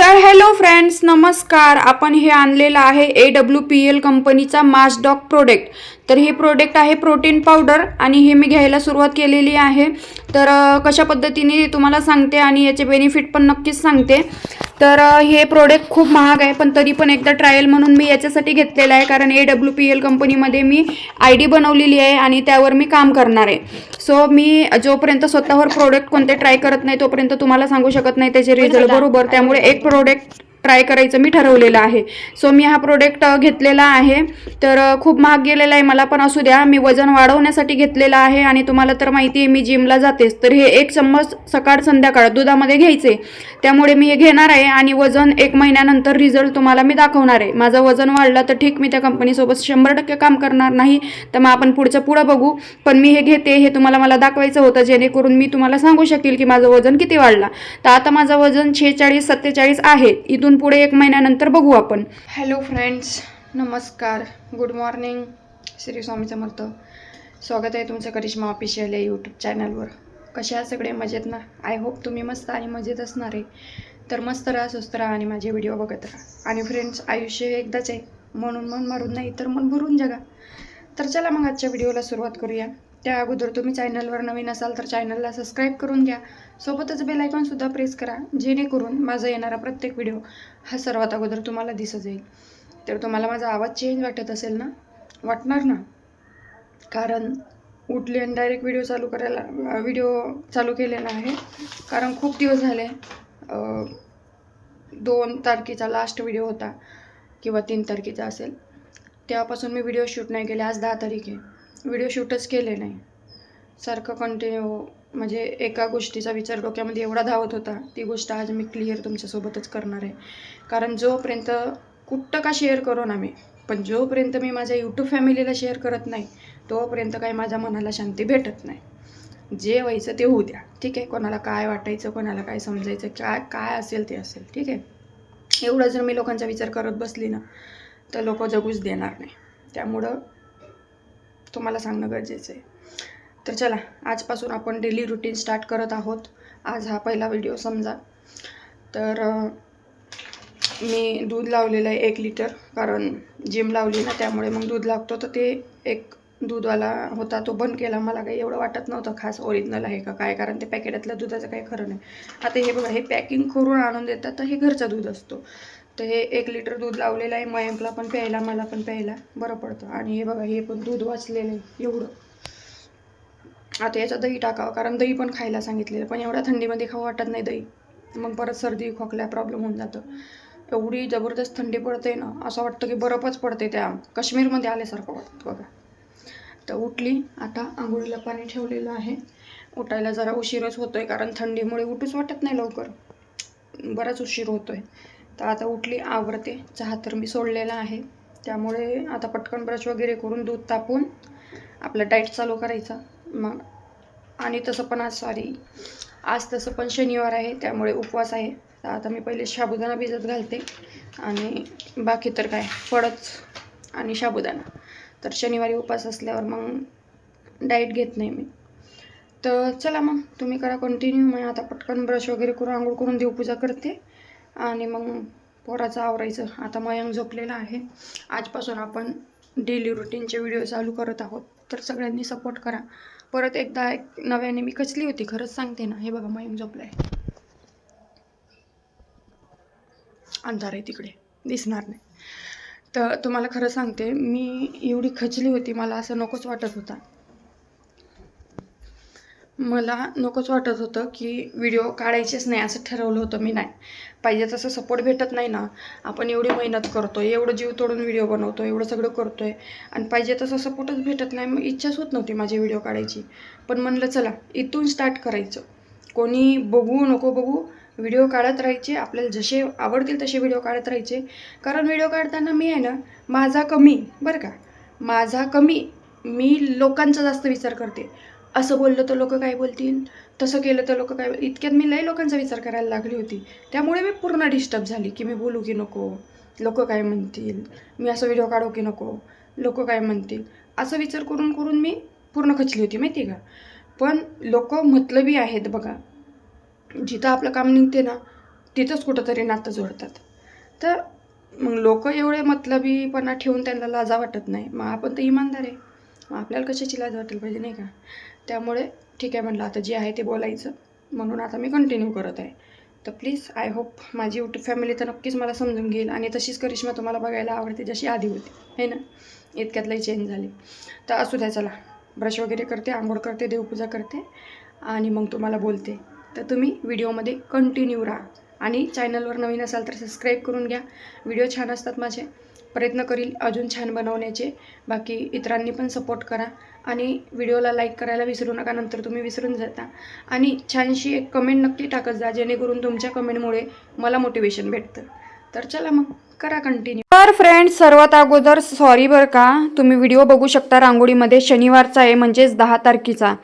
तर hello friends नमस्कार. आपण हे आणलेलं आहे ए डब्ल्यू पी एल कंपनीचा मास्डॉक प्रोडक्ट तर हे प्रोडक्ट आहे प्रोटीन पावडर आणि हे मी घ्यायला सुरुवात केलेली आहे. तर कशा पद्धतीने तुम्हाला सांगते आणि याचे बेनिफिट पण नक्कीच सांगते. तर हे प्रोडक्ट खूप महाग आहे पण तरी पण एकदा ट्रायल म्हणून मी याच्यासाठी घेतलेलं आहे कारण ए डब्ल्यू पी एल कंपनीमध्ये मी आय डी बनवलेली आहे आणि त्यावर मी काम करणार आहे. सो मी जोपर्यंत स्वतःवर प्रोडक्ट कोणते ट्राय करत नाही तोपर्यंत तुम्हाला सांगू शकत नाही त्याचे रिझल्ट बरोबर. त्यामुळे एक प्रोडक्ट ट्राय करायचं मी ठरवलेलं आहे. सो मी हा प्रोडक्ट घेतलेला आहे. तर खूप महाग गेलेला आहे. मला पण असू द्या. मी वजन वाढवण्यासाठी घेतलेलं आहे आणि तुम्हाला तर माहिती आहे मी जिमला जातेच. तर हे एक चम्मच सकाळ संध्याकाळ दुधामध्ये घ्यायचे. त्यामुळे मी हे घेणार आहे आणि वजन एक महिन्यानंतर रिझल्ट तुम्हाला मी दाखवणार आहे. माझं वजन वाढलं तर ठीक मी त्या कंपनीसोबत शंभर टक्के काम करणार नाही. तर मग आपण पुढचं पुढं बघू. पण मी हे घेते हे तुम्हाला मला दाखवायचं होतं. जेणेकरून मी तुम्हाला सांगू शकेल की माझं वजन किती वाढला. तर आता माझं वजन शेहेचाळीस सत्तेचाळीस आहे. इथून पुढे एक महिन्यानंतर बघू आपण. हॅलो फ्रेंड्स नमस्कार. Good morning Shri Swami Samarth. स्वागत आहे तुमचं करिश्मा ऑफिशियल या यूट्यूब चॅनलवर कसे आहात सगळे? मजेत ना? आय होप तुम्ही मस्त आणि मजेत असणार आहे. तर मस्त राहा स्वस्त राहा आणि माझे व्हिडिओ बघत राहा. आणि फ्रेंड्स आयुष्य हे एकदाच आहे. म्हणून मन मारून नाही तर मन भरून जगा. तर चला मग आजच्या व्हिडिओला सुरुवात करूया. त्या अगोदर तुम्ही चॅनलवर नवीन असाल तर चॅनलला सबस्क्राईब करून घ्या. सोबतच बेल आयकॉनसुद्धा प्रेस करा जेणेकरून माझा येणारा प्रत्येक व्हिडिओ हा सर्वात अगोदर तुम्हाला दिसत जाईल. तर तुम्हाला माझा आवाज चेंज वाटत असेल ना? वाटणार ना? कारण उठले आणि डायरेक्ट व्हिडिओ चालू करायला व्हिडिओ चालू केलेला आहे. कारण खूप दिवस झाले दोन तारखेचा लास्ट व्हिडिओ होता किंवा तीन तारखेचा असेल. तेव्हापासून मी व्हिडिओ शूट नाही केले आज दहा तारीख आहे. व्हिडिओ शूटच केले नाही. सारखं कंटिन्यू म्हणजे एका गोष्टीचा विचार डोक्यामध्ये एवढा धावत होता ती गोष्ट आज मी क्लिअर तुमच्यासोबतच करणार आहे. कारण जोपर्यंत कुठं का शेअर करू ना मी पण जोपर्यंत मी माझ्या यूट्यूब फॅमिलीला शेअर करत नाही तोपर्यंत काही माझ्या मनाला शांती भेटत नाही. जे व्हायचं ते होऊ द्या. ठीक आहे? कोणाला काय वाटायचं कोणाला काय समजायचं काय काय असेल ते असेल. ठीक आहे? एवढं जर मी लोकांचा विचार करत बसली ना तर लोक जगूच देणार नाही. त्यामुळं तुम्हाला सांगणं गरजेचं आहे. तर चला आजपासून आपण डेली रुटीन स्टार्ट करत आहोत. आज हा पहिला व्हिडिओ समजा. तर मी दूध लावलेलं आहे एक लिटर कारण जिम लावली ना त्यामुळे मग दूध लागतो. तर ते एक दूधवाला होता तो बंद केला. मला काही एवढं वाटत नव्हतं खास ओरिजिनल आहे का काय कारण ते पॅकेटातल्या दुधाचं काही खरं नाही. आता हे बघा हे पॅकिंग करून आणून देतात तर हे घरचं दूध असतो. तर हे एक लिटर दूध लावलेलं आहे. मयंकला पण प्यायला मला पण प्यायला. बरं पडतं. आणि हे बघा हे पण दूध वाचलेलं आहे. एवढं. आता याचं दही टाकावं कारण दही पण खायला सांगितलेलं. पण एवढ्या थंडीमध्ये खाऊ वाटत नाही दही. मग परत सर्दी खोकल्या प्रॉब्लेम होऊन जातं. एवढी जबरदस्त थंडी पडते ना असं वाटतं की बरफच पडते त्या काश्मीरमध्ये आल्यासारखं वाटतं बघा. तर उठली. आता आंघोळीला पाणी ठेवलेलं आहे. उठायला जरा उशीरच होतोय कारण थंडीमुळे उठूच वाटत नाही लवकर. बराच उशीर होतो आहे तर आता उठली आवरते. चहा तर मी सोडलेला आहे. त्यामुळे आता पटकन ब्रश वगैरे करून दूध तापून आपलं डाएट चालू करायचा. मग आणि तसं पण आज सॉरी आज तसं पण शनिवार आहे त्यामुळे उपवास आहे. तर आता मी पहिले साबुदाणा भिजत घालते. आणि बाकी तर काय फळच आणि साबुदाणा तर शनिवारी उपवास असल्यावर मग डाएट घेत नाही मी. तर चला मग तुम्ही करा कंटिन्यू मग आता पटकन ब्रश वगैरे करून आंघोळ करून देवपूजा करते. आणि मग पोराचं आवरायचं. आता मयंक झोपलेला आहे. आजपासून आपण डेली रुटीनचे व्हिडिओ चालू करत आहोत. तर सगळ्यांनी सपोर्ट करा. परत एकदा एक नव्याने मी कसली होती खरंच सांगते ना. हे बघा मयंक झोपलं आहे अंधार आहे तिकडे. दिसणार नाही. तर तुम्हाला खरं सांगते मी एवढी खचली होती. मला असं नकोच वाटत होता. मला नकोच वाटत होतं की व्हिडिओ काढायचेच नाही असं ठरवलं होतं मी नाही. पाहिजे तसं सपोर्ट भेटत नाही ना. आपण एवढी मेहनत करतो एवढं जीव तोडून व्हिडिओ बनवतो एवढं सगळं करतो आहे आणि पाहिजे तसं सपोर्टच भेटत नाही मग इच्छाच होत नव्हती माझी व्हिडिओ काढायची. पण म्हणलं चला इथून स्टार्ट करायचं. कोणी बघू नको बघू व्हिडिओ काढत राहायचे. आपल्याला जसे आवडतील तसे व्हिडिओ काढत राहायचे. कारण व्हिडिओ काढताना मी आहे ना माझा कमी बरं का? माझा कमी मी लोकांचा जास्त विचार करते. असं बोललं तर लोक काय बोलतील? तसं केलं तर लोक काय बोल- इतक्यात मी लई लोकांचा विचार करायला लागली होती. त्यामुळे मी पूर्ण डिस्टर्ब झाली की मी बोलू की नको? लोक काय म्हणतील? मी असं व्हिडिओ काढू की नको? लोक काय म्हणतील? असं विचार करून करून मी पूर्ण खचली होती माहिती आहे का? पण लोक मतलबी आहेत बघा. जिथं आपलं काम निघते ना तिथंच कुठंतरी नातं जोडतात. तर मग लोक एवढे मतलबीपणा ठेवून त्यांना लाजा वाटत नाही. मग आपण तर इमानदार आहे. मग आपल्याला कशाची लाज वाटेल पाहिजे नाही का? त्यामुळे ठीक आहे म्हटलं आता जे आहे ते बोलायचं. म्हणून आता मी कंटिन्यू करत आहे. तर प्लीज आय होप माझी यूट्यूब फॅमिली तर नक्कीच मला समजून घेईल आणि तशीच करिश्मा तुम्हाला बघायला आवडते जशी आधी होती. है ना? इतक्यातलाही चेंज झाली. तर असू द्या चला. ब्रश वगैरे करते आंघोळ करते देवपूजा करते आणि मग तुम्हाला बोलते. तर तुम्ही व्हिडिओमध्ये कंटिन्यू राहा. आणि चॅनलवर नवीन असाल तर सबस्क्राईब करून घ्या. व्हिडिओ छान असतात माझे. प्रयत्न करील अजून छान बनवण्याचे. बाकी इतरांनी पण सपोर्ट करा. आणि व्हिडिओला लाईक करायला विसरू नका नंतर तुम्ही विसरून जाता. आणि छानशी एक कमेंट नक्की टाकत जा जेणेकरून तुमच्या कमेंटमुळे मला मोटिवेशन भेटतं. तर चला मग करा कंटिन्यू तर फ्रेंड्स सर्वात अगोदर सॉरी बरं का तुम्ही व्हिडिओ बघू शकता रांगोळीमध्ये. शनिवारचा आहे म्हणजेच दहा तारखेचा.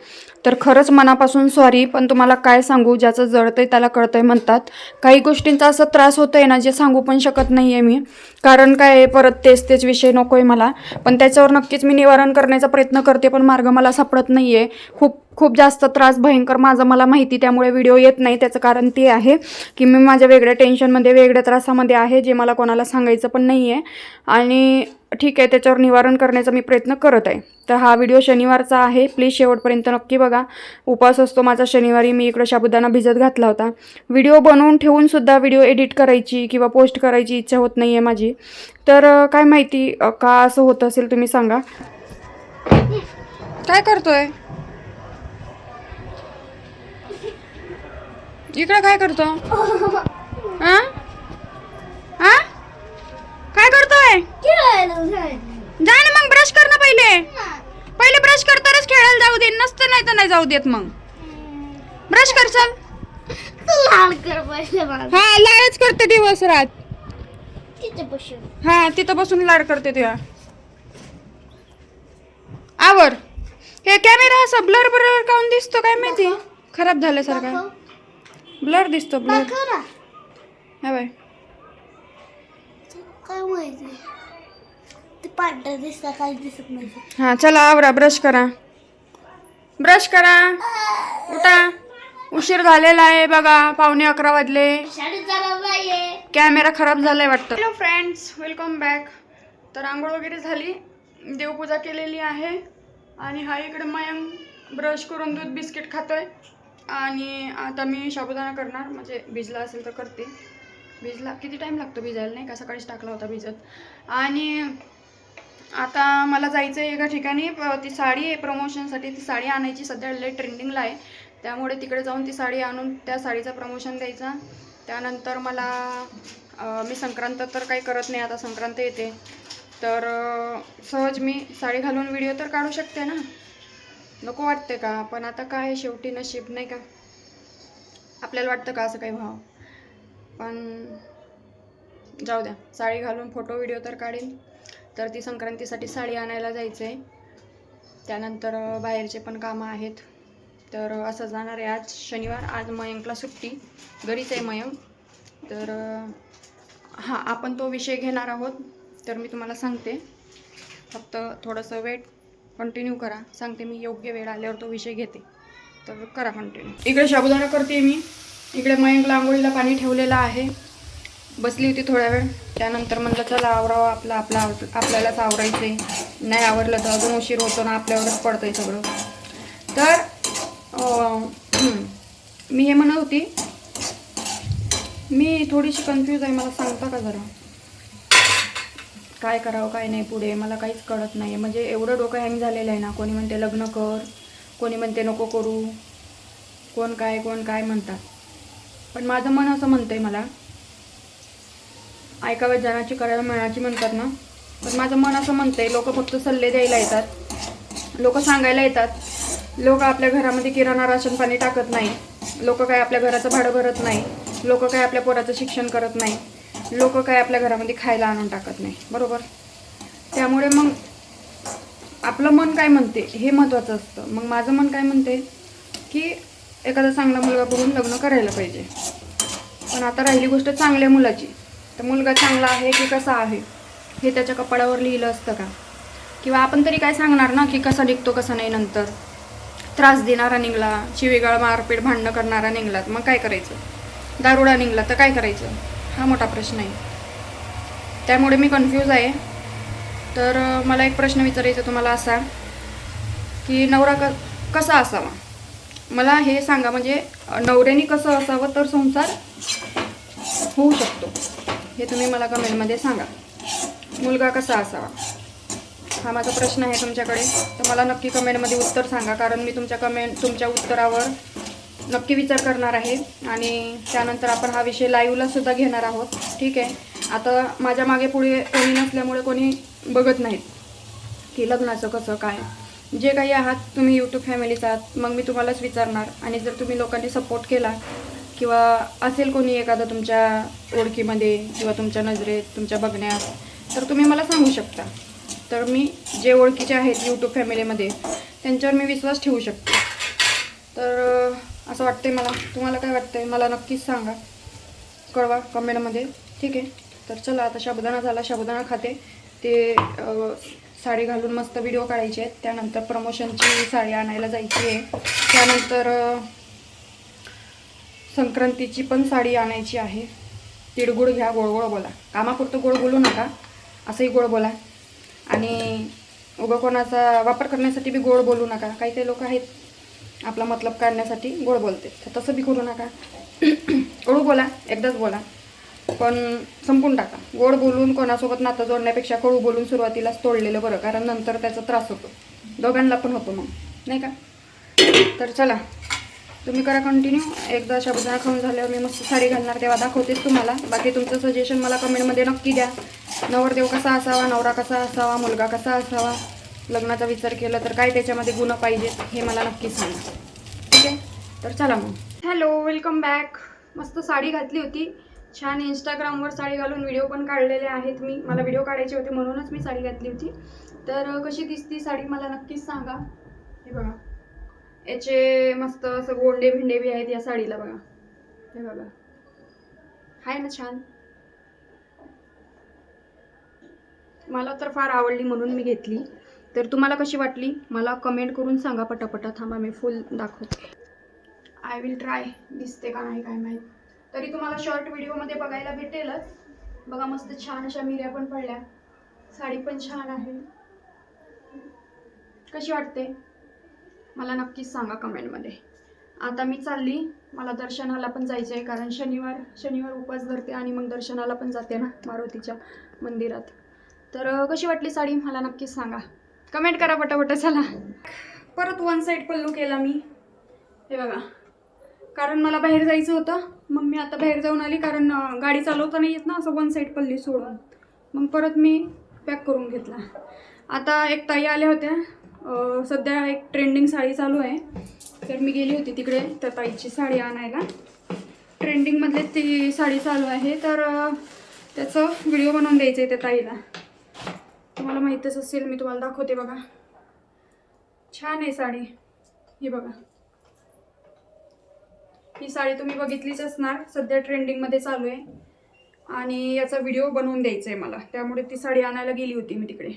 तर खरंच मनापासून सॉरी पण तुम्हाला काय सांगू ज्याचं जळतंय त्याला कळतंय म्हणतात. काही गोष्टींचा असं त्रास होतोय ना जे सांगू पण शकत नाही आहे मी. कारण काय आहे, परत तेच तेच विषय नको आहे मला. पण त्याच्यावर नक्कीच मी निवारण करण्याचा प्रयत्न करते पण मार्ग मला सापडत नाही आहे खूप खूप जास्त त्रास भयंकर माझा मला माहिती त्यामुळे व्हिडिओ येत नाही. त्याचं कारण ते आहे की मी माझ्या वेगळ्या टेन्शनमध्ये वेगळ्या त्रासामध्ये आहे जे मला कोणाला सांगायचं पण नाही आहे आणि ठीक आहे त्याच्यावर निवारण करण्याचा मी प्रयत्न करत आहे. तर हा व्हिडिओ शनिवारचा आहे. प्लीज शेवटपर्यंत नक्की बघा. उपास असतो माझा शनिवारी. मी इकडं शाबुदाना भिजत घातला होता. व्हिडिओ बनवून ठेवूनसुद्धा व्हिडिओ एडिट करायची किंवा पोस्ट करायची इच्छा होत नाही आहे माझी. तर काय माहिती का असं होत असेल तुम्ही सांगा. काय करतोय? इकडं काय करतो? हा? हा? काय करतोय? जा ना मग ब्रश कर ना पहिले. पहिले ब्रश कर तरच खेळायला जाऊ दे. नसतं नाही तर नाही जाऊ देत मग. ब्रश कर चल. हा लाडच करते दिवस रात हा तिथं बसून लाड करते तुझ्या आवर. हे कॅमेरा असा ब्लर ब्लर काऊन दिसतो काय माहिती? खराब झाल्यासारखा. ब्लर दिसतो ब्लर हा बाय. काय माहिती ते पांढरं दिसतं काही दिसत नाही हा चला आवरा ब्रश करा. ब्रश करा. उठा. उशीर झालेला आहे बघा पावणे अकरा वाजले. शाळेत जाणार नाहीये. कॅमेरा खराब झालाय वाटतं. हॅलो फ्रेंड्स वेलकम बॅक तर आंघोळ वगैरे झाली. देवपूजा केलेली आहे. आणि हा इकडे मयंक ब्रश करून दूध बिस्किट खातोय. आणि आता मी साबुदाणा करणार म्हणजे भिजला असेल तर करते. भिजला किती टाईम लागतो भिजायला? नाही का? सकाळीच टाकला होता भिजत. आणि आता मला जायचं आहे एका ठिकाणी ती साडी आहे प्रमोशनसाठी ती साडी आणायची. सध्या लय ट्रेंडिंगला आहे. त्यामुळे तिकडे जाऊन ती साडी आणून त्या साडीचा प्रमोशन द्यायचा. त्यानंतर मला मी संक्रांत तर काही करत नाही. आता संक्रांत येते. तर सहज मी साडी घालून व्हिडिओ तर काढू शकते ना? नको वाटते का? पण आता काय शेवटी नशीब नाही का? आपल्याला वाटतं का असं काही भाव पण जाऊ द्या. साडी घालून फोटो व्हिडिओ तर काढेल तर ती संक्रांतीसाठी साडी आणायला जायचं आहे त्यानंतर बाहेरचे पण कामं आहेत. तर असं जाणार आहे आज शनिवार. आज मयंकला सुट्टी. घरीच आहे मयंक. तर हां आपण तो विषय घेणार आहोत. तर मी तुम्हाला सांगते. फक्त थोडंसं वेट कंटिन्यू करा. सांगते मी योग्य वेळ आल्यावर तो विषय घेते. तर करा कंटिन्यू इकडे साबुदाणा करते मी. इकडे मयंक आंघोळीला पाणी ठेवलेलं आहे. बसली होती थोड्या वेळ. त्यानंतर म्हणलं चला आवरावं आपला आपला आपल्यालाच आवरायचं आहे नाही आवरलं तर अजून उशीर होतो ना आपल्यावरच पडतं आहे सगळं. तर मी हे म्हणत होती मी थोडीशी कन्फ्यूज आहे मला सांगता का जरा? काय करावं काय नाही पुढे मला काहीच कळत नाही. म्हणजे एवढं डोकं हँग झालेलं आहे ना कोणी म्हणते लग्न कर कोणी म्हणते नको करू कोण काय कोण काय म्हणतात. पण माझं मन असं म्हणतंय मला ऐकाव्यात जनाची करायला मिळाची म्हणतात ना. पण माझं मन असं म्हणतंय लोक फक्त सल्ले द्यायला येतात. लोक सांगायला येतात. लोक आपल्या घरामध्ये किराणा राशन पाणी टाकत नाही. लोक काय आपल्या घराचं भाडं भरत नाही. लोक काय आपल्या पोराचं शिक्षण करत नाही. लोक काय आपल्या घरामध्ये खायला आणून टाकत नाही. बरोबर? त्यामुळे मग आपलं मन काय म्हणते हे महत्त्वाचं असतं. मग माझं मन काय म्हणते की एखादा चांगला मुलगा बघून लग्न करायला पाहिजे. पण आता राहिली गोष्ट चांगल्या मुलाची. तर मुलगा चांगला आहे की कसा आहे हे त्याच्या कपाळावर लिहिलं असतं का? किंवा आपण तरी काय सांगणार ना की कसा निघतो कसा नाही नंतर? त्रास देणारा निघला शिवीगाळ मारपीट भांडणं करणारा निघला मग काय करायचं? दारुडा निघला तर काय करायचं? हा मोठा प्रश्न आहे. त्यामुळे मी कन्फ्यूज आहे. तर मला एक प्रश्न विचारायचा तुम्हाला असा की नवरा क कसा असावा? मला हे सांगा म्हणजे नवऱ्याने कसं असावं तर संसार होऊ शकतो. हे तुम्ही मला कमेंटमध्ये सांगा. मुलगा कसा असावा? हा माझा प्रश्न आहे तुमच्याकडे. तर मला नक्की कमेंटमध्ये उत्तर सांगा कारण मी तुमच्या कमेंट तुमच्या उत्तरावर नक्की विचार करणार आहे. आणि त्यानंतर आपण हा विषय लाईव्हला सुद्धा घेणार आहोत. ठीक आहे? आता माझ्या मागे पुढे कोणी नसल्यामुळे कोणी बघत नाहीत की लग्नाचं कसं काय? जे काही आहात तुम्ही यूट्यूब फॅमिलीचा आहात मग मी तुम्हालाच विचारणार. आणि जर तुम्ही लोकांनी सपोर्ट केला किंवा असेल कोणी एखादं तुमच्या ओळखीमध्ये किंवा तुमच्या नजरेत तुमच्या बघण्यात तर तुम्ही मला सांगू शकता. तर मी जे ओळखीचे आहेत यूट्यूब फॅमिलीमध्ये त्यांच्यावर मी विश्वास ठेवू शकते. तर असं वाटतंय मला. तुम्हाला काय वाटतंय? मला नक्कीच सांगा. कळवा कमेंटमध्ये. ठीक आहे? तर चला आता साबुदाणा झाला. साबुदाणा खाते. ते साडी घालून मस्त व्हिडिओ काढायचे आहेत. त्यानंतर प्रमोशनची साडी आणायला जायची आहे. त्यानंतर संक्रांतीची पण साडी आणायची आहे. तिळगुळ घ्या गोड गोड बोला. कामापुरतं गोड बोलू नका. असंही गोड बोला. आणि उगं कोणाचा वापर करण्यासाठी बी गोड बोलू नका. काही काही लोक आहेत आपला मतलब काढण्यासाठी गोड बोलते. तर तसं बी करू नका. कडू बोला एकदाच बोला. पण संपून टाका. गोड बोलून कोणासोबत नातं जोडण्यापेक्षा कडू बोलून सुरुवातीलाच तोडलेलं बरं कारण नंतर त्याचा त्रास होतो. दोघांना पण होतो मग. नाही का? तर चला. तुम्ही करा कंटिन्यू एकदा शाबुदाणा खाऊन झाल्यावर मी मस्त साडी घालणार तेव्हा दाखवतेच तुम्हाला. बाकी तुमचं सजेशन मला कमेंटमध्ये नक्की द्या. नवरदेव कसा असावा? नवरा कसा असावा? मुलगा कसा असावा? लग्नाचा विचार केला तर काय त्याच्यामध्ये गुण पाहिजेत हे मला नक्की सांगा. ठीक आहे? तर चला मग. हॅलो वेलकम बॅक मस्त साडी घातली होती. छान इंस्टाग्रामवर साडी घालून व्हिडिओ पण काढलेले आहेत मी. मला व्हिडिओ काढायचे होते म्हणूनच मी साडी घातली होती. तर कशी दिसती साडी मला नक्कीच सांगा. हे बघा. याचे मस्त असं गोंडे भिंडे बी आहेत या साडीला बघा. हे बघा. आहे ना छान. मला तर फार आवडली म्हणून मी घेतली. तर तुम्हाला कशी वाटली? मला कमेंट करून सांगा पटापटा. थांबा मी फुल दाखवते. आय विल ट्राय दिसते का नाही काय माहीत. तरी तुम्हाला शॉर्ट व्हिडिओमध्ये बघायला भेटेलच. बघा मस्त छान अशा मिऱ्या पण पडल्या. साडी पण छान आहे. कशी वाटते? मला नक्कीच सांगा कमेंटमध्ये आता मी चालली. मला दर्शनाला पण जायचं आहे कारण शनिवार शनिवार उपवास धरते आणि मग दर्शनाला पण जाते ना मारुतीच्या मंदिरात. तर कशी वाटली साडी? मला नक्कीच सांगा. कमेंट करा पटापट चला. परत वन साईड पल्लू केला मी. हे बघा. कारण मला बाहेर जायचं होतं. मग मी आता बाहेर जाऊन आली कारण गाडी चालवता नाही येत ना असं वन साईड पल्ली सोडून. मग परत मी पॅक करून घेतला. आता एक ताई आल्या होत्या. सध्या एक ट्रेंडिंग साडी चालू आहे. तर मी गेली होती तिकडे त्या ताईची साडी आणायला. ट्रेंडिंगमधले ती साडी चालू आहे. तर त्याचं व्हिडिओ बनवून द्यायचं आहे त्या ताईला. तुम्हाला माहीतच असेल मी तुम्हाला दाखवते बघा. छान आहे साडी. ही बघा. ही साडी तुम्ही बघितलीच असणार. सध्या ट्रेंडिंगमध्ये चालू आहे. आणि याचा व्हिडिओ बनवून द्यायचा आहे मला. त्यामुळे ती साडी आणायला गेली होती मी तिकडे.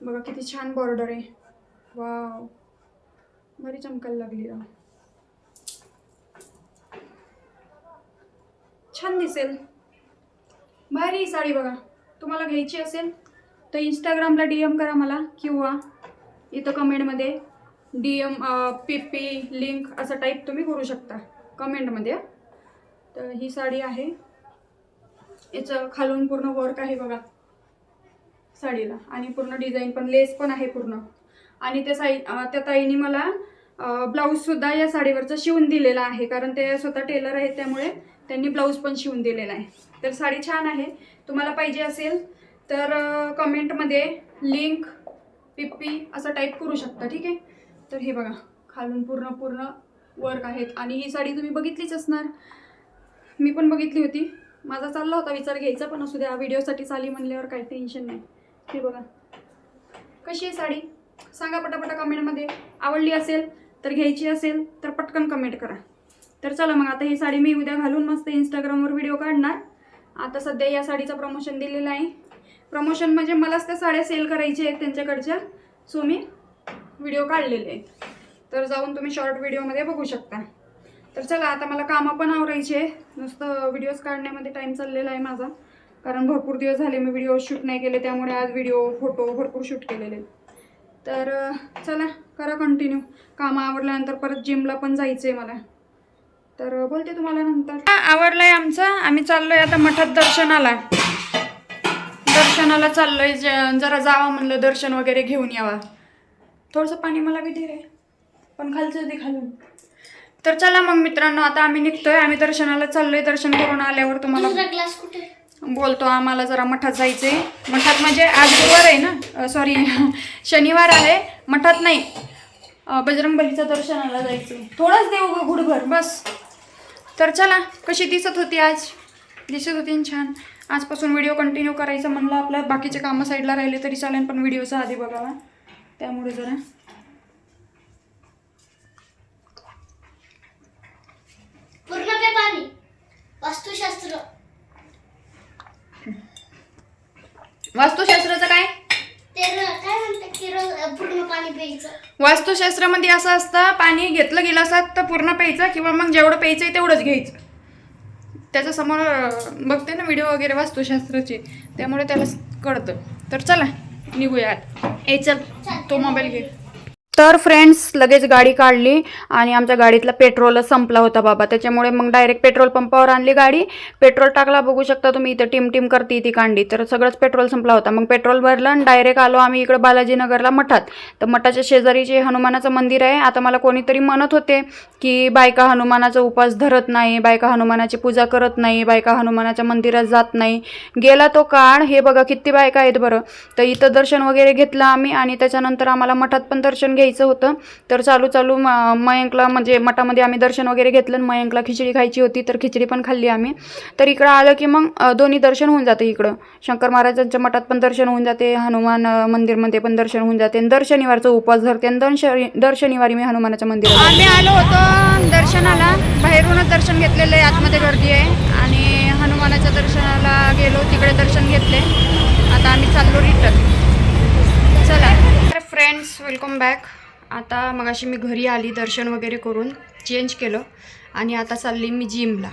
बघा किती छान बॉर्डर आहे. वाव बरी चमकायला लागली राव. छान दिसेल. भारी ही साडी बघा. तुम्हाला घ्यायची असेल तर इंस्टाग्रामला डी एम करा मला किंवा इथं कमेंटमध्ये D M P P link असं टाईप तुम्ही करू शकता कमेंटमध्ये. तर ही साडी आहे. याचं खालून पूर्ण वर्क आहे बघा. साडीला. आणि पूर्ण डिझाईन पण लेस पण आहे पूर्ण. आणि त्या साई त्या ताईने मला ब्लाऊजसुद्धा या साडीवरचं शिवून दिलेला आहे. कारण ते स्वतः टेलर आहेत त्यामुळे त्यांनी ब्लाऊज पण शिवून दिलेला आहे. तर साडी छान आहे. तुम्हाला पाहिजे असेल तर कमेंटमध्ये लिंक पिप्पी असं टाईप करू शकता ठीक आहे? तर हे बघा खालून पूर्ण पूर्ण वर्क आहेत. आणि ही साडी तुम्ही बघितलीच असणार. मी पण बघितली होती. माझा चालला होता विचार घ्यायचा पण असू द्या व्हिडिओसाठी चाली म्हणल्यावर काही टेन्शन नाही. हे बघा. कशी आहे साडी? सांगा पटापटा कमेंटमध्ये. आवडली असेल तर घ्यायची असेल तर पटकन कमेंट करा. तर चला मग आता ही साडी मी उद्या घालून मस्त इंस्टाग्रामवर व्हिडिओ काढणार. आता सध्या या साडीचं प्रमोशन दिलेलं आहे. प्रमोशन म्हणजे मलाच त्या साड्या सेल करायच्या आहेत त्यांच्याकडच्या. सो मी व्हिडिओ काढलेले आहेत. तर जाऊन तुम्ही शॉर्ट व्हिडिओमध्ये बघू शकता. तर चला आता मला कामं पण आवरायचे नुसतं व्हिडिओज काढण्यामध्ये टाईम चाललेला आहे माझा. कारण भरपूर दिवस झाले मी व्हिडिओ शूट नाही केले त्यामुळे आज व्हिडिओ फोटो भरपूर शूट केलेले तर चला करा कंटिन्यू कामं आवरल्यानंतर परत जिमला पण जायचं आहे मला. तर बोलते तुम्हाला नंतर. आवरलंय आमचं. आम्ही चाललोय आता मठात दर्शनाला. दर्शनाला चाललोय जरा जावा म्हणलं दर्शन वगैरे घेऊन यावा. थोडंसं पाणी मला दे रे पण खालचं दे खालून. तर चला मग मित्रांनो आता आम्ही निघतोय आम्ही दर्शनाला चाललोय दर्शन करून आल्यावर तुम्हाला दुसरा ग्लास कुठे बोलतो आम्हाला जरा मठात जायचंय. मठात म्हणजे आज गुरुवार आहे ना? सॉरी शनिवार आहे. मठात नाही. अं, बजरंग बलीच्या दर्शनाला जायचंय. थोडंच देऊ गुडभर बस. तर चला कशी दिसत होती आज? दिसत होती छान. आजपासून व्हिडिओ कंटिन्यू करायचं म्हणलं आपलं बाकीचे कामं साईडला राहिले तरी चालेल पण व्हिडिओचा आधी बघावा. त्यामुळे जरा. पूर्ण पाणी. वास्तुशास्त्र. वास्तुशास्त्राचं काय? वास्तुशास्त्रामध्ये असं असतं पाणी घेतलं गिलासात तर पूर्ण प्यायचं किंवा मग जेवढं प्यायचं आहे तेवढंच घ्यायचं. त्याच्यासमोर बघते ना व्हिडिओ वगैरे वास्तुशास्त्राची. त्यामुळे त्याला कळतं. तर चला निघूयात. ए चल तो मोबाईल घे. तर फ्रेंड्स लगेच गाडी काढली आणि आमच्या गाडीतला पेट्रोल संपला होता बाबा. त्याच्यामुळे मग डायरेक्ट पेट्रोल पंपावर आणली गाडी. पेट्रोल टाकला बघू शकता तुम्ही इथं टीम टीम करते ती कांडी. तर सगळंच पेट्रोल संपला होता. मग पेट्रोल भरलं आणि डायरेक्ट आलो आम्ही इकडं बालाजीनगरला मठात. तर मठाच्या शेजारी जे हनुमानाचं मंदिर आहे आता मला कोणीतरी म्हणत होते की बायका हनुमानाचा उपास धरत नाही बायका हनुमानाची पूजा करत नाही बायका हनुमानाच्या मंदिरात जात नाही. गेला तो काळ हे बघा किती बायका आहेत बरं. तर इथं दर्शन वगैरे घेतलं आम्ही आणि त्याच्यानंतर आम्हाला मठात पण दर्शन घ्यायचं होतं. तर चालू चालू म मयंकला म्हणजे मठामध्ये आम्ही दर्शन वगैरे घेतलं आणि मयंकला खिचडी खायची होती तर खिचडी पण खाल्ली आम्ही. तर इकडं आलं की मग दोन्ही दर्शन होऊन जाते इकडं. शंकर महाराजांच्या मठात पण दर्शन होऊन जाते हनुमान मंदिरमध्ये पण दर्शन होऊन जाते आणि दर शनिवारचा उपवास धरते आणि दर शनि दर शनिवारी मी हनुमानाच्या मंदिरात आम्ही आलो होतो दर्शनाला. बाहेरूनच दर्शन घेतलेलं आहे आतमध्ये गर्दी आहे. आणि हनुमानाच्या दर्शनाला गेलो तिकडे दर्शन घेतले. आता आम्ही चाललो रिटर्न चला. तर फ्रेंड्स वेलकम बॅक आता मगाशी मी घरी आली दर्शन वगैरे करून चेंज केलं आणि आता चालली मी जिमला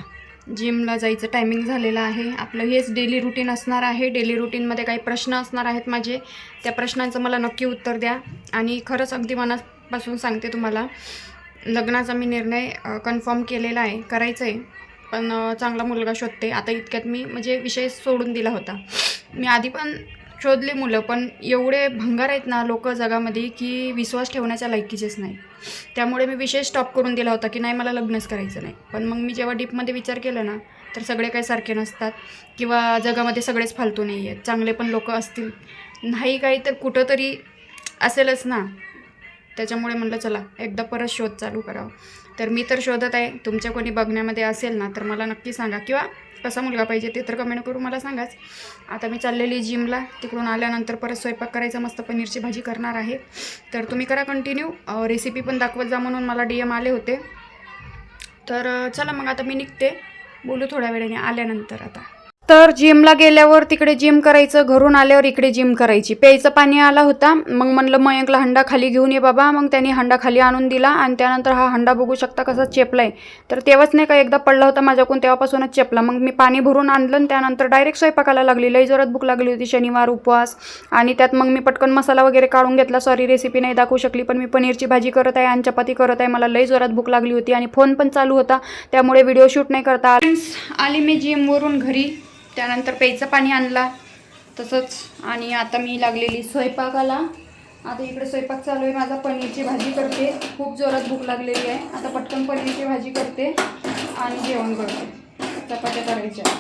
जिमला जायचं टायमिंग झालेलं आहे. आपलं हेच डेली रुटीन असणार आहे. डेली रुटीनमध्ये काही प्रश्न असणार आहेत माझे. त्या प्रश्नांचं मला नक्की उत्तर द्या. आणि खरंच अगदी मनापासून सांगते तुम्हाला लग्नाचा मी निर्णय कन्फर्म केलेला आहे. करायचं आहे पण चांगला मुलगा शोधते. आता इतक्यात मी म्हणजे विषय सोडून दिला होता. मी आधी पण शोधली मुलं पण एवढे भंगार आहेत ना लोक जगामध्ये की विश्वास ठेवण्याच्या लायकीचेच नाही. त्यामुळे मी विषय स्टॉप करून दिला होता की नाही मला लग्नच करायचं नाही. पण मग मी जेव्हा डीपमध्ये विचार केला ना तर सगळे काही सारखे नसतात किंवा जगामध्ये सगळेच फालतू नाही आहेत. चांगले पण लोक असतील. नाही काही तर कुठंतरी असेलच ना. त्याच्यामुळे म्हटलं चला एकदा परत शोध चालू करावं. तर मी तर शोधत आहे. तुमच्या कोणी बघण्यामध्ये असेल ना तर मला नक्की सांगा. किंवा कसा मुलगा पाहिजे ते तर कमेंट करून मला सांगाच. आता मी चाललेली जिमला तिकडून आल्यानंतर परत स्वयंपाक करायचा मस्त पनीरची भाजी करणार आहे. तर तुम्ही करा कंटिन्यू रेसिपी पण दाखवत जा म्हणून मला डी एम आले होते. तर चला मग आता मी निघते. बोलू थोड्या वेळाने आल्यानंतर आता. तर जिमला गेल्यावर तिकडे जिम करायचं घरून आल्यावर इकडे जिम करायची. प्यायचं पाणी आला होता. मग म्हणलं मयंकला हंडा खाली घेऊन ये बाबा. मग त्यांनी हंडा खाली आणून दिला आणि त्यानंतर हा हंडा बघू शकता कसा चेपलाय. तर तेव्हाच नाही का एकदा पडला होता माझ्याकडून तेव्हापासूनच चेपला. मग मी पाणी भरून आणलं आणि त्यानंतर डायरेक्ट स्वयंपाकाला लागली. लई जोरात भूक लागली होती शनिवार उपवास. आणि त्यात मग मी पटकन मसाला वगैरे काढून घेतला. सॉरी रेसिपी नाही दाखवू शकली पण मी पनीरची भाजी करत आहे आणि चपाती करत आहे. मला लई जोरात भूक लागली होती आणि फोन पण चालू होता. त्यामुळे व्हिडिओ शूट नाही करता आली. मी जिमवरून घरी. त्यानंतर प्यायचं पाणी आणला. तसंच आणि आता मी लागलेली स्वयंपाकाला. आता इकडे स्वयंपाक चालू आहे. माझा पनीरची भाजी करते. खूप जोरात भूक लागलेली आहे. आता पटकन पनीरची भाजी करते आणि जेवण करते. चपात्या करायच्या.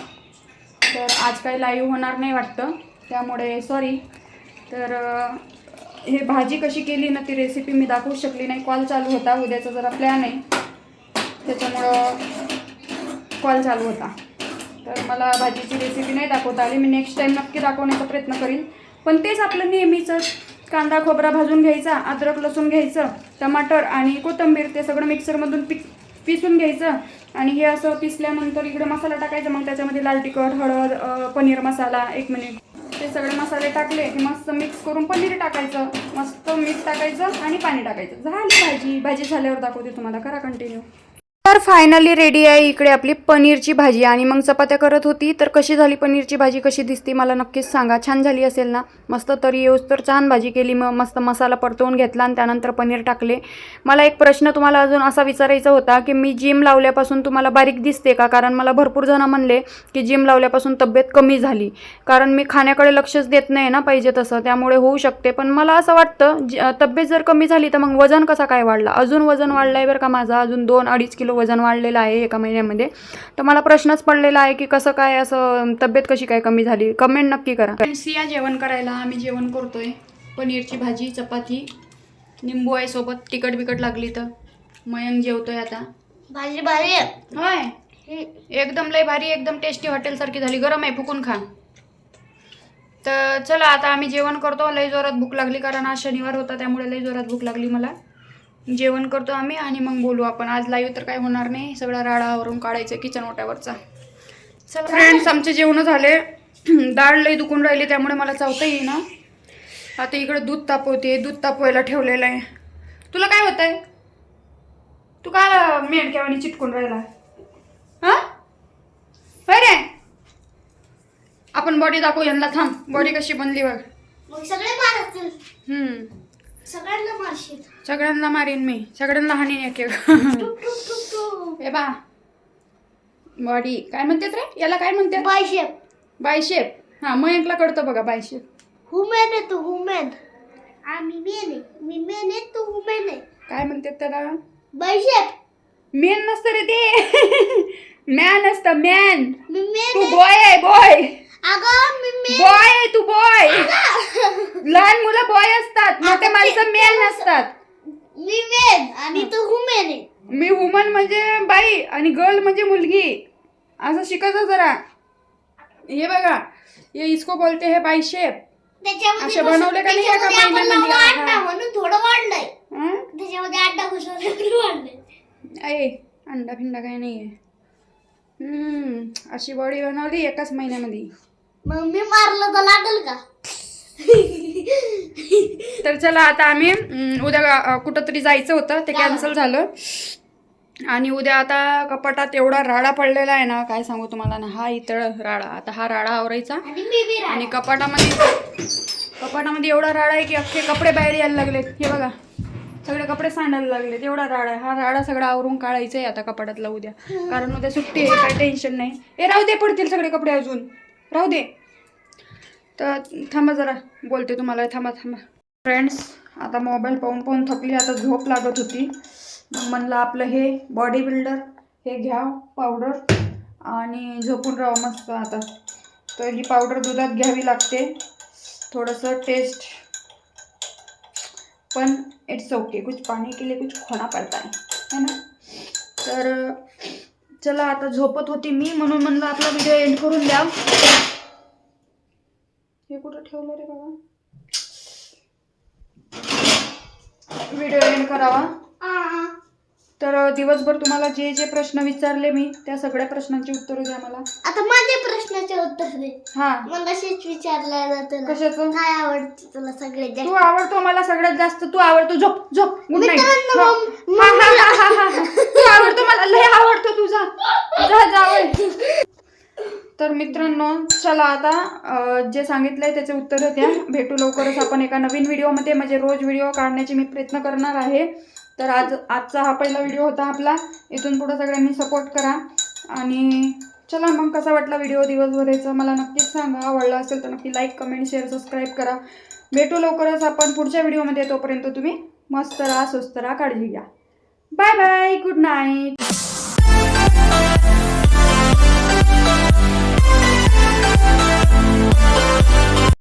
तर आज काही लाईव्ह होणार नाही वाटतं. त्यामुळे सॉरी तर हे भाजी कशी केली ना ती रेसिपी मी दाखवू शकली नाही. कॉल चालू होता. उद्याचा जरा प्लॅन आहे. त्याच्यामुळं कॉल चालू होता. तर मला भाजीची रेसिपी नाही दाखवता आली. मी नेक्स्ट टाईम नक्की दाखवण्याचा प्रयत्न करीन. पण तेच आपलं नेहमीचं कांदा खोबरा भाजून घ्यायचा अद्रक लसूण घ्यायचं टमाटर आणि कोथिंबीर ते सगळं मिक्सरमधून पी पिसून घ्यायचं. आणि हे असं पिसल्यानंतर इकडे मसाला टाकायचा मग त्याच्यामध्ये लाल तिखट हळद पनीर मसाला एक मिनिट ते सगळे मसाले टाकले की मस्त मिक्स करून पनीर टाकायचं. मस्त मीठ टाकायचं आणि पाणी टाकायचं. झाली भाजी. भाजी झाल्यावर दाखवते तुम्हाला. करा कंटिन्यू तर फायनली रेडी आहे इकडे आपली पनीरची भाजी. आणि मग चपात्या करत होती तर कशी झाली पनीरची भाजी? कशी दिसते? मला नक्कीच सांगा. छान झाली असेल ना? मस्त तरी येऊस तर छान भाजी केली. मग मस्त मसाला परतवून घेतला आणि त्यानंतर पनीर टाकले. मला एक प्रश्न तुम्हाला अजून असा विचारायचा होता की मी जिम लावल्यापासून तुम्हाला बारीक दिसते का? कारण मला भरपूर जणं म्हणले की जिम लावल्यापासून तब्येत कमी झाली. कारण मी खाण्याकडे लक्षच देत नाही ना पाहिजे तसं. त्यामुळे होऊ शकते. पण मला असं वाटतं ज- तब्येत जर कमी झाली तर मग वजन कसा काय वाढला? अजून वजन वाढलं आहे बरं का माझा? अजून दोन अडीच किलो वजन वाढलेलं आहे एका महिन्यामध्ये. तर मला प्रश्नच पडलेला आहे की कसं काय असं तब्येत कशी काय कमी झाली? कमेंट नक्की करा. सिया जेवण करायला आम्ही जेवण करतोय. पनीरची भाजी चपाती. निंबू आहे सोबत तिखट बिकट लागली तर. मयंक जेवतोय आता. भाजी भारी आहे. होय. एकदम लय भारी एकदम टेस्टी हॉटेलसारखी झाली. गरम आहे फुकून खा. तर चला आता आम्ही जेवण करतो. लय जोरात भूक लागली कारण आज शनिवार होता त्यामुळे लय जोरात भूक लागली मला. जेवण करतो आम्ही आणि मग बोलू आपण. आज लाईव्ह तर काय होणार नाही. सगळा राडावरून काढायचं किचन ओट्यावरचा चला फ्रेंड्स आमचे जेवण झाले. डाळ लई दुखून राहिली त्यामुळे मला चावता येईना. आता इकडे दूध तापवते. दूध तापवायला ठेवलेलं आहे. तुला काय होत आहे तू काय मेंढक्यावानी चिटकून राहिला? हा? रे? आपण बॉडी दाखवू यांना थांब. बॉडी कशी बनली बघ. सगळे हम्म. सगळ्यांना मारशील. सगळ्यांना मारीन मी. सगळ्यांना हानीन एक एक हे बा बॉडी. काय म्हणतात रे? याला काय म्हणतात? बायशेप. बायशेप. हा मयंकला कळतं बघा बायशेप. हुमेन आहे तू हुमेन. आम्ही मेन आहे. मी मेन आहे तू हुमेन आहे. काय म्हणतात त्याला? बायशेप. मेन नसतं रे ते. मॅन असतं मॅन. मी मेन तू आहे. बॉय आहे बॉय बॉय आहे तू बॉय लहान मुलं बॉय असतात. मोठे माणसं मेन नसतात. मी मेन आणि तू हुमेन आहे. मी वुमन म्हणजे बाई आणि गर्ल म्हणजे मुलगी. असं शिकायचं जरा. हे बघा. ये इसको बोलते हे बाई शेप त्याच्यामध्ये असे बनवले का नाही एका त्याच्यामध्ये आपण महिन्यामध्ये? लावलं अंडा हा. म्हणून थोडं वाढलंय. हं? त्याच्यामध्ये अंडा घुसवलं वाढलंय आहे अंडा फिंडा काही नाही आहे हम्म, अशी बॉडी बनवली एकाच महिन्यामध्ये. मग मी मारलं तर लागल का? तर चला आता आम्ही अं, उद्या अं, कुठंतरी जायचं होतं ते कॅन्सल झालं. आणि उद्या आता कपाटात एवढा राडा पडलेला आहे ना काय सांगू तुम्हाला ना हा इतळ राडा आता हा राडा आवरायचा. आणि मी बी आणि कपाटामध्ये कपाटामध्ये एवढा राडा आहे की अख्खे कपडे बाहेर यायला लागलेत. हे बघा सगळे कपडे सांडायला लागलेत. एवढा राडा आहे. हा राडा सगळा आवरून काढायचा आहे आता कपाटातला उद्या. कारण उद्या सुट्टी आहे काही टेन्शन नाही. ए राहू दे पडतील सगळे कपडे अजून. राहू दे. तर थांबा जरा बोलते तुम्हाला थांबा थांबा. फ्रेंड्स आता मोबाईल पाहून पाहून थकली आता झोप लागत होती. मग म्हणलं आपलं हे बॉडी बिल्डर हे घ्या पावडर आणि झोपून राहा मस्त आता. तर ही पावडर दुधात घ्यावी लागते. थोडंसं टेस्ट पण इट्स ओके कुछ पाणी के लिए कुछ खोना पडता है ना? तर चला आता झोपत होती मी म्हणून म्हणलं आपला व्हिडिओ एंड करून द्या हे कुठं ठेवलं रे बाबा? व्हिडिओ एंड करावा. तर दिवसभर तुम्हाला जे जे प्रश्न विचारले मी त्या सगळ्या प्रश्नांची उत्तरं द्या मला. आता माझ्या प्रश्नाचे उत्तर दे. हा. मला शेच विचारलं तुला. कशाचं? काय आवडते तुला तू आवडतो मला सगळ्यात जास्त. तू आवडतो. झोप झोप. गुड नाईट मित्रांनो, मग-. तू आवडतो मला. लय आवडतो तुझा. जा तर मित्रांनो चला आता अं, जे सांगितलंय त्याचे उत्तर द्या. भेटू लवकरच आपण एका नवीन व्हिडिओमध्ये म्हणजे रोज व्हिडिओ काढण्याचे मी प्रयत्न करणार आहे. तर आज आजचा हा पहिला व्हिडिओ होता आपला. इथून पुढे सगळ्यांनी सपोर्ट करा. आणि चला मग कसा वाटला व्हिडिओ दिवसभराचा मला नक्कीच सांगा. आवडला असेल तर नक्की लाईक कमेंट शेअर सबस्क्राईब करा. भेटू लवकरच आपण पुढच्या व्हिडिओमध्ये तोपर्यंत तुम्ही मस्त राहा स्वस्त राहा काळजी घ्या. Bye bye good night